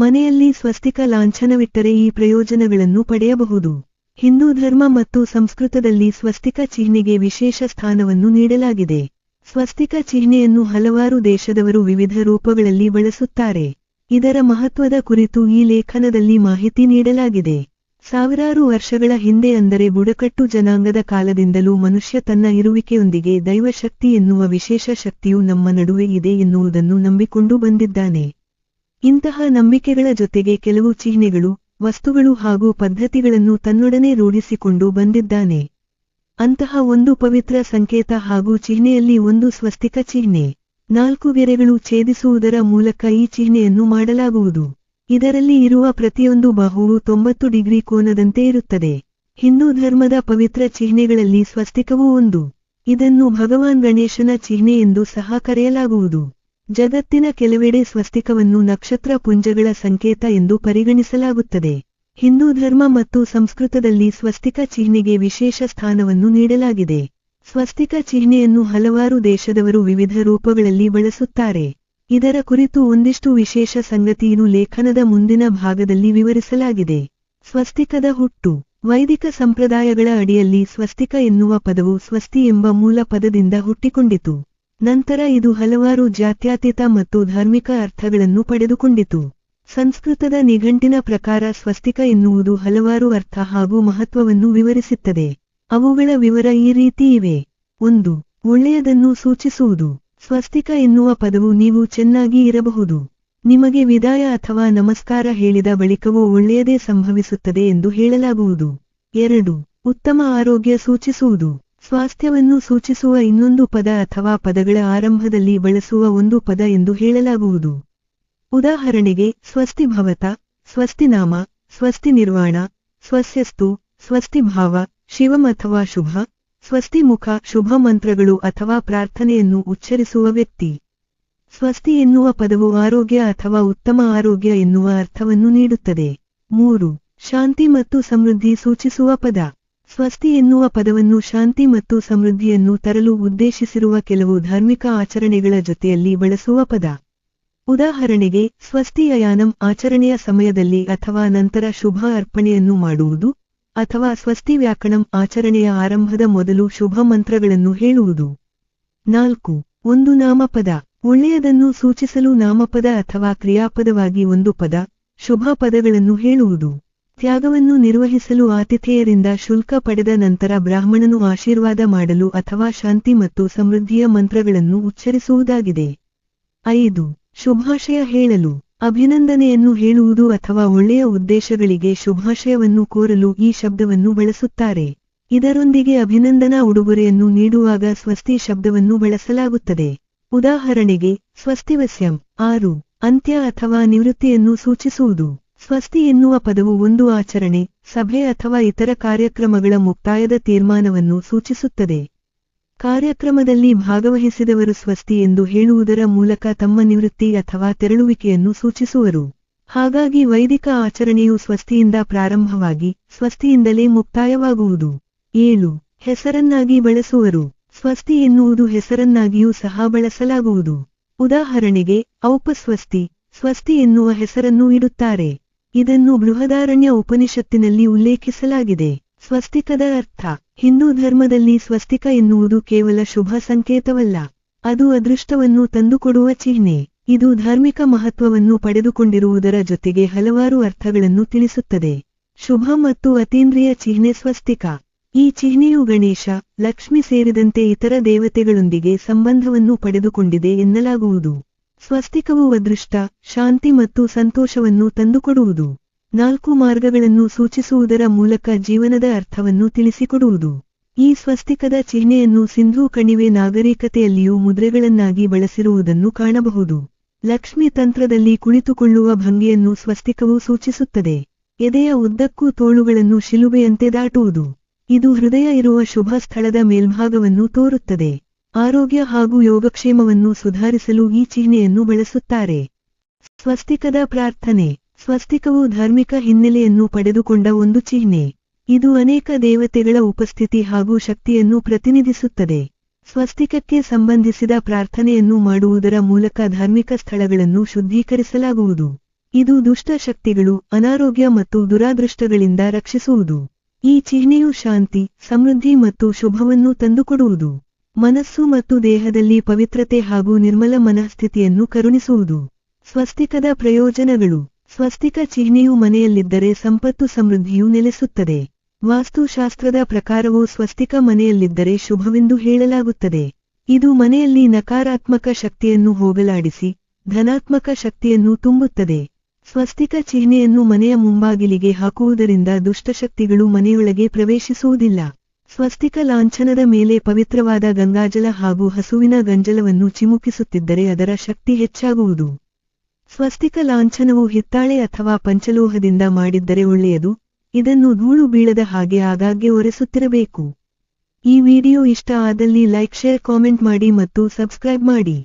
ಮನೆಯಲ್ಲಿ ಸ್ವಸ್ತಿಕ ಲಾಂಛನವಿಟ್ಟರೆ ಈ ಪ್ರಯೋಜನಗಳನ್ನು ಪಡೆಯಬಹುದು. ಹಿಂದೂ ಧರ್ಮ ಮತ್ತು ಸಂಸ್ಕೃತದಲ್ಲಿ ಸ್ವಸ್ತಿಕ ಚಿಹ್ನೆಗೆ ವಿಶೇಷ ಸ್ಥಾನವನ್ನು ನೀಡಲಾಗಿದೆ. ಸ್ವಸ್ತಿಕ ಚಿಹ್ನೆಯನ್ನು ಹಲವಾರು ದೇಶದವರು ವಿವಿಧ ರೂಪಗಳಲ್ಲಿ ಬಳಸುತ್ತಾರೆ. ಇದರ ಮಹತ್ವದ ಕುರಿತು ಈ ಲೇಖನದಲ್ಲಿ ಮಾಹಿತಿ ನೀಡಲಾಗಿದೆ. ಸಾವಿರಾರು ವರ್ಷಗಳ ಹಿಂದೆ ಅಂದರೆ ಬುಡಕಟ್ಟು ಜನಾಂಗದ ಕಾಲದಿಂದಲೂ ಮನುಷ್ಯ ತನ್ನ ಇರುವಿಕೆಯೊಂದಿಗೆ ದೈವಶಕ್ತಿ ಎನ್ನುವ ವಿಶೇಷ ಶಕ್ತಿಯು ನಮ್ಮ ನಡುವೆ ಇದೆ ಎನ್ನುವುದನ್ನು ನಂಬಿಕೊಂಡು ಬಂದಿದ್ದಾನೆ. ಇಂತಹ ನಂಬಿಕೆಗಳ ಜೊತೆಗೆ ಕೆಲವು ಚಿಹ್ನೆಗಳು, ವಸ್ತುಗಳು ಹಾಗೂ ಪದ್ಧತಿಗಳನ್ನು ತನ್ನೊಡನೆ ರೂಢಿಸಿಕೊಂಡು ಬಂದಿದ್ದಾನೆ. ಅಂತಹ ಒಂದು ಪವಿತ್ರ ಸಂಕೇತ ಹಾಗೂ ಚಿಹ್ನೆಯಲ್ಲಿ ಒಂದು ಸ್ವಸ್ತಿಕ ಚಿಹ್ನೆ. ನಾಲ್ಕು ಗೆರೆಗಳು ಛೇದಿಸುವುದರ ಮೂಲಕ ಈ ಚಿಹ್ನೆಯನ್ನು ಮಾಡಲಾಗುವುದು. ಇದರಲ್ಲಿ ಇರುವ ಪ್ರತಿಯೊಂದು ಬಾಹುವು ತೊಂಬತ್ತು ಡಿಗ್ರಿ ಕೋನದಂತೆ ಇರುತ್ತದೆ. ಹಿಂದೂ ಧರ್ಮದ ಪವಿತ್ರ ಚಿಹ್ನೆಗಳಲ್ಲಿ ಸ್ವಸ್ತಿಕವೂ ಒಂದು. ಇದನ್ನು ಭಗವಾನ್ ಗಣೇಶನ ಚಿಹ್ನೆ ಎಂದು ಸಹ ಕರೆಯಲಾಗುವುದು. ಜಗತ್ತಿನ ಕೆಲವೆಡೆ ಸ್ವಸ್ತಿಕವನ್ನು ನಕ್ಷತ್ರ ಪುಂಜಗಳ ಸಂಕೇತ ಎಂದು ಪರಿಗಣಿಸಲಾಗುತ್ತದೆ. ಹಿಂದೂ ಧರ್ಮ ಮತ್ತು ಸಂಸ್ಕೃತದಲ್ಲಿ ಸ್ವಸ್ತಿಕ ಚಿಹ್ನೆಗೆ ವಿಶೇಷ ಸ್ಥಾನವನ್ನು ನೀಡಲಾಗಿದೆ. ಸ್ವಸ್ತಿಕ ಚಿಹ್ನೆಯನ್ನು ಹಲವಾರು ದೇಶದವರು ವಿವಿಧ ರೂಪಗಳಲ್ಲಿ ಬಳಸುತ್ತಾರೆ. ಇದರ ಕುರಿತು ಒಂದಿಷ್ಟು ವಿಶೇಷ ಸಂಗತಿಯನ್ನು ಲೇಖನದ ಮುಂದಿನ ಭಾಗದಲ್ಲಿ ವಿವರಿಸಲಾಗಿದೆ. ಸ್ವಸ್ತಿಕದ ಹುಟ್ಟು. ವೈದಿಕ ಸಂಪ್ರದಾಯಗಳ ಅಡಿಯಲ್ಲಿ ಸ್ವಸ್ತಿಕ ಎನ್ನುವ ಪದವು ಸ್ವಸ್ತಿ ಎಂಬ ಮೂಲ ಪದದಿಂದ ಹುಟ್ಟಿಕೊಂಡಿತು. ನಂತರ ಇದು ಹಲವಾರು ಜಾತ್ಯತೀತ ಮತ್ತು ಧಾರ್ಮಿಕ ಅರ್ಥಗಳನ್ನು ಪಡೆದುಕೊಂಡಿತು. ಸಂಸ್ಕೃತದ ನಿಘಂಟಿನ ಪ್ರಕಾರ ಸ್ವಸ್ತಿಕ ಎನ್ನುವುದು ಹಲವಾರು ಅರ್ಥ ಹಾಗೂ ಮಹತ್ವವನ್ನು ವಿವರಿಸುತ್ತದೆ. ಅವುಗಳ ವಿವರ ಈ ರೀತಿ ಇವೆ. ಒಂದು, ಒಳ್ಳೆಯದನ್ನು ಸೂಚಿಸುವುದು. ಸ್ವಸ್ತಿಕ ಎನ್ನುವ ಪದವು ನೀವು ಚೆನ್ನಾಗಿ ಇರಬಹುದು. ನಿಮಗೆ ವಿದಾಯ ಅಥವಾ ನಮಸ್ಕಾರ ಹೇಳಿದ ಬಳಿಕವೂ ಒಳ್ಳೆಯದೇ ಸಂಭವಿಸುತ್ತದೆ ಎಂದು ಹೇಳಲಾಗುವುದು. ಎರಡು, ಉತ್ತಮ ಆರೋಗ್ಯ ಸೂಚಿಸುವುದು. ಸ್ವಾಸ್ಥ್ಯವನ್ನು ಸೂಚಿಸುವ ಇನ್ನೊಂದು ಪದ ಅಥವಾ ಪದಗಳ ಆರಂಭದಲ್ಲಿ ಬಳಸುವ ಒಂದು ಪದ ಎಂದು ಹೇಳಲಾಗುವುದು. ಉದಾಹರಣೆಗೆ ಸ್ವಸ್ತಿ ಭವತ ಸ್ವಸ್ತಿನಾಮ ಸ್ವಸ್ತಿ ನಿರ್ವಾಣ ಸ್ವಸ್ಯಸ್ತು ಸ್ವಸ್ತಿ ಭಾವ ಶಿವಂ ಅಥವಾ ಶುಭ ಸ್ವಸ್ತಿ ಮುಖ ಶುಭ ಮಂತ್ರಗಳು ಅಥವಾ ಪ್ರಾರ್ಥನೆಯನ್ನು ಉಚ್ಚರಿಸುವ ವ್ಯಕ್ತಿ. ಸ್ವಸ್ತಿ ಎನ್ನುವ ಪದವು ಆರೋಗ್ಯ ಅಥವಾ ಉತ್ತಮ ಆರೋಗ್ಯ ಎನ್ನುವ ಅರ್ಥವನ್ನು ನೀಡುತ್ತದೆ. ಮೂರು, ಶಾಂತಿ ಮತ್ತು ಸಮೃದ್ಧಿ ಸೂಚಿಸುವ ಪದ. ಸ್ವಸ್ತಿ ಎನ್ನುವ ಪದವನ್ನು ಶಾಂತಿ ಮತ್ತು ಸಮೃದ್ಧಿಯನ್ನು ತರಲು ಉದ್ದೇಶಿಸಿರುವ ಕೆಲವು ಧಾರ್ಮಿಕ ಆಚರಣೆಗಳ ಜೊತೆಯಲ್ಲಿ ಬಳಸುವ ಪದ. ಉದಾಹರಣೆಗೆ ಸ್ವಸ್ತಿಯಯಾನಂ ಆಚರಣೆಯ ಸಮಯದಲ್ಲಿ ಅಥವಾ ನಂತರ ಶುಭ ಅರ್ಪಣೆಯನ್ನು ಮಾಡುವುದು ಅಥವಾ ಸ್ವಸ್ತಿ ವ್ಯಾಕರಣಂ ಆಚರಣೆಯ ಆರಂಭದ ಮೊದಲು ಶುಭ ಮಂತ್ರಗಳನ್ನು ಹೇಳುವುದು. ನಾಲ್ಕು, ಒಂದು ನಾಮಪದ. ಒಳ್ಳೆಯದನ್ನು ಸೂಚಿಸಲು ನಾಮಪದ ಅಥವಾ ಕ್ರಿಯಾಪದವಾಗಿ ಒಂದು ಪದ, ಶುಭ ಪದಗಳನ್ನು ಹೇಳುವುದು. ತ್ಯಾಗವನ್ನು ನಿರ್ವಹಿಸಲು ಆತಿಥೇಯರಿಂದ ಶುಲ್ಕ ಪಡೆದ ನಂತರ ಬ್ರಾಹ್ಮಣನು ಆಶೀರ್ವಾದ ಮಾಡಲು ಅಥವಾ ಶಾಂತಿ ಮತ್ತು ಸಮೃದ್ಧಿಯ ಮಂತ್ರಗಳನ್ನು ಉಚ್ಚರಿಸುವುದಾಗಿದೆ. ಐದು. ಶುಭಾಶಯ ಹೇಳಲು. ಅಭಿನಂದನೆಯನ್ನು ಹೇಳುವುದು ಅಥವಾ ಒಳ್ಳೆಯ ಉದ್ದೇಶಗಳಿಗೆ ಶುಭಾಶಯವನ್ನು ಕೋರಲು ಈ ಶಬ್ದವನ್ನು ಬಳಸುತ್ತಾರೆ. ಇದರೊಂದಿಗೆ ಅಭಿನಂದನಾ ಉಡುಗೊರೆಯನ್ನು ನೀಡುವಾಗ ಸ್ವಸ್ತಿ ಶಬ್ದವನ್ನು ಬಳಸಲಾಗುತ್ತದೆ. ಉದಾಹರಣೆಗೆ, ಸ್ವಸ್ತಿವಸ್ಯಂ. ಆರು. ಅಂತ್ಯ ಅಥವಾ ನಿವೃತ್ತಿಯನ್ನು ಸೂಚಿಸುವುದು. ಸ್ವಸ್ತಿ ಎನ್ನುವ ಪದವು ಒಂದು ಆಚರಣೆ, ಸಭೆ ಅಥವಾ ಇತರ ಕಾರ್ಯಕ್ರಮಗಳ ಮುಕ್ತಾಯದ ತೀರ್ಮಾನವನ್ನು ಸೂಚಿಸುತ್ತದೆ. ಕಾರ್ಯಕ್ರಮದಲ್ಲಿ ಭಾಗವಹಿಸಿದವರು ಸ್ವಸ್ತಿ ಎಂದು ಹೇಳುವುದರ ಮೂಲಕ ತಮ್ಮ ನಿವೃತ್ತಿ ಅಥವಾ ತೆರಳುವಿಕೆಯನ್ನು ಸೂಚಿಸುವರು. ಹಾಗಾಗಿ ವೈದಿಕ ಆಚರಣೆಯು ಸ್ವಸ್ತಿಯಿಂದ ಪ್ರಾರಂಭವಾಗಿ, ಸ್ವಸ್ತಿಯಿಂದಲೇ ಮುಕ್ತಾಯವಾಗುವುದು. ಏಳು, ಹೆಸರನ್ನಾಗಿ ಬಳಸುವರು. ಸ್ವಸ್ತಿ ಎನ್ನುವುದು ಹೆಸರನ್ನಾಗಿಯೂ ಸಹ ಬಳಸಲಾಗುವುದು. ಉದಾಹರಣೆಗೆ, ಔಪಸ್ವಸ್ತಿ, ಸ್ವಸ್ತಿ ಎನ್ನುವ ಹೆಸರನ್ನು ಇಡುತ್ತಾರೆ. ಇದನ್ನು ಬೃಹದಾರಣ್ಯ ಉಪನಿಷತ್ತಿನಲ್ಲಿ ಉಲ್ಲೇಖಿಸಲಾಗಿದೆ. ಸ್ವಸ್ತಿಕದ ಅರ್ಥ, ಹಿಂದೂ ಧರ್ಮದಲ್ಲಿ ಸ್ವಸ್ತಿಕ ಎನ್ನುವುದು ಕೇವಲ ಶುಭ ಸಂಕೇತವಲ್ಲ. ಅದು ಅದೃಷ್ಟವನ್ನು ತಂದುಕೊಡುವ ಚಿಹ್ನೆ. ಇದು ಧಾರ್ಮಿಕ ಮಹತ್ವವನ್ನು ಪಡೆದುಕೊಂಡಿರುವುದರ ಜೊತೆಗೆ ಹಲವಾರು ಅರ್ಥಗಳನ್ನು ತಿಳಿಸುತ್ತದೆ. ಶುಭ ಮತ್ತು ಅತೀಂದ್ರಿಯ ಚಿಹ್ನೆ ಸ್ವಸ್ತಿಕ. ಈ ಚಿಹ್ನೆಯು ಗಣೇಶ, ಲಕ್ಷ್ಮಿ ಸೇರಿದಂತೆ ಇತರ ದೇವತೆಗಳೊಂದಿಗೆ ಸಂಬಂಧವನ್ನು ಪಡೆದುಕೊಂಡಿದೆ ಎನ್ನಲಾಗುವುದು. ಸ್ವಸ್ತಿಕವು ಅದೃಷ್ಟ, ಶಾಂತಿ ಮತ್ತು ಸಂತೋಷವನ್ನು ತಂದುಕೊಡುವುದು. ನಾಲ್ಕು ಮಾರ್ಗಗಳನ್ನು ಸೂಚಿಸುವುದರ ಮೂಲಕ ಜೀವನದ ಅರ್ಥವನ್ನು ತಿಳಿಸಿಕೊಡುವುದು. ಈ ಸ್ವಸ್ತಿಕದ ಚಿಹ್ನೆಯನ್ನು ಸಿಂಧೂ ಕಣಿವೆ ನಾಗರಿಕತೆಯಲ್ಲಿಯೂ ಮುದ್ರೆಗಳನ್ನಾಗಿ ಬಳಸಿರುವುದನ್ನು ಕಾಣಬಹುದು. ಲಕ್ಷ್ಮಿ ತಂತ್ರದಲ್ಲಿ ಕುಳಿತುಕೊಳ್ಳುವ ಭಂಗಿಯನ್ನು ಸ್ವಸ್ತಿಕವು ಸೂಚಿಸುತ್ತದೆ. ಎದೆಯ ಉದ್ದಕ್ಕೂ ತೋಳುಗಳನ್ನು ಶಿಲುಬೆಯಂತೆ ದಾಟುವುದು. ಇದು ಹೃದಯ ಇರುವ ಶುಭ ಸ್ಥಳದ ಮೇಲ್ಭಾಗವನ್ನು ತೋರುತ್ತದೆ. ಆರೋಗ್ಯ ಹಾಗೂ ಯೋಗಕ್ಷೇಮವನ್ನು ಸುಧಾರಿಸಲು ಈ ಚಿಹ್ನೆಯನ್ನು ಬಳಸುತ್ತಾರೆ. ಸ್ವಸ್ತಿಕದ ಪ್ರಾರ್ಥನೆ. ಸ್ವಸ್ತಿಕವು ಧಾರ್ಮಿಕ ಹಿನ್ನೆಲೆಯನ್ನು ಪಡೆದುಕೊಂಡ ಒಂದು ಚಿಹ್ನೆ. ಇದು ಅನೇಕ ದೇವತೆಗಳ ಉಪಸ್ಥಿತಿ ಹಾಗೂ ಶಕ್ತಿಯನ್ನು ಪ್ರತಿನಿಧಿಸುತ್ತದೆ. ಸ್ವಸ್ತಿಕಕ್ಕೆ ಸಂಬಂಧಿಸಿದ ಪ್ರಾರ್ಥನೆಯನ್ನು ಮಾಡುವುದರ ಮೂಲಕ ಧಾರ್ಮಿಕ ಸ್ಥಳಗಳನ್ನು ಶುದ್ಧೀಕರಿಸಲಾಗುವುದು. ಇದು ದುಷ್ಟ ಶಕ್ತಿಗಳು ಅನಾರೋಗ್ಯ ಮತ್ತು ದುರಾದೃಷ್ಟಗಳಿಂದ ರಕ್ಷಿಸುವುದು. ಈ ಚಿಹ್ನೆಯು ಶಾಂತಿ, ಸಮೃದ್ಧಿ ಮತ್ತು ಶುಭವನ್ನು ತಂದುಕೊಡುವುದು. ಮನಸ್ಸು ಮತ್ತು ದೇಹದಲ್ಲಿ ಪವಿತ್ರತೆ ಹಾಗೂ ನಿರ್ಮಲ ಮನಸ್ಥಿತಿಯನ್ನು ಕರುಣಿಸುವುದು. ಸ್ವಸ್ತಿಕದ ಪ್ರಯೋಜನಗಳು. ಸ್ವಸ್ತಿಕ ಚಿಹ್ನೆಯು ಮನೆಯಲ್ಲಿದ್ದರೆ ಸಂಪತ್ತು ಸಮೃದ್ಧಿಯು ನೆಲೆಸುತ್ತದೆ. ವಾಸ್ತುಶಾಸ್ತ್ರದ ಪ್ರಕಾರವು ಸ್ವಸ್ತಿಕ ಮನೆಯಲ್ಲಿದ್ದರೆ ಶುಭವೆಂದು ಹೇಳಲಾಗುತ್ತದೆ. ಇದು ಮನೆಯಲ್ಲಿ ನಕಾರಾತ್ಮಕ ಶಕ್ತಿಯನ್ನು ಹೋಗಲಾಡಿಸಿ, ಧನಾತ್ಮಕ ಶಕ್ತಿಯನ್ನು ತುಂಬುತ್ತದೆ. ಸ್ವಸ್ತಿಕ ಚಿಹ್ನೆಯನ್ನು ಮನೆಯ ಮುಂಬಾಗಿಲಿಗೆ ಹಾಕುವುದರಿಂದ ದುಷ್ಟಶಕ್ತಿಗಳು ಮನೆಯೊಳಗೆ ಪ್ರವೇಶಿಸುವುದಿಲ್ಲ. ಸ್ವಸ್ತಿಕ ಲಾಂಛನದ ಮೇಲೆ ಪವಿತ್ರವಾದ ಗಂಗಾಜಲ ಹಾಗೂ ಹಸುವಿನ ಗಂಜಲವನ್ನು ಚಿಮುಕಿಸುತ್ತಿದ್ದರೆ ಅದರ ಶಕ್ತಿ ಹೆಚ್ಚಾಗುವುದು. ಸ್ವಸ್ತಿಕ ಲಾಂಛನವು ಹಿತ್ತಾಳೆ ಅಥವಾ ಪಂಚಲೋಹದಿಂದ ಮಾಡಿದ್ದರೆ ಒಳ್ಳೆಯದು, ಇದನ್ನು ಧೂಳು ಬೀಳದ ಹಾಗೆ ಆಗಾಗ್ಗೆ ಒರೆಸುತ್ತಿರಬೇಕು. ಈ ವಿಡಿಯೋ ಇಷ್ಟ ಆದಲ್ಲಿ ಲೈಕ್, ಶೇರ್, ಕಾಮೆಂಟ್ ಮಾಡಿ ಮತ್ತು ಸಬ್ಸ್ಕ್ರೈಬ್ ಮಾಡಿ.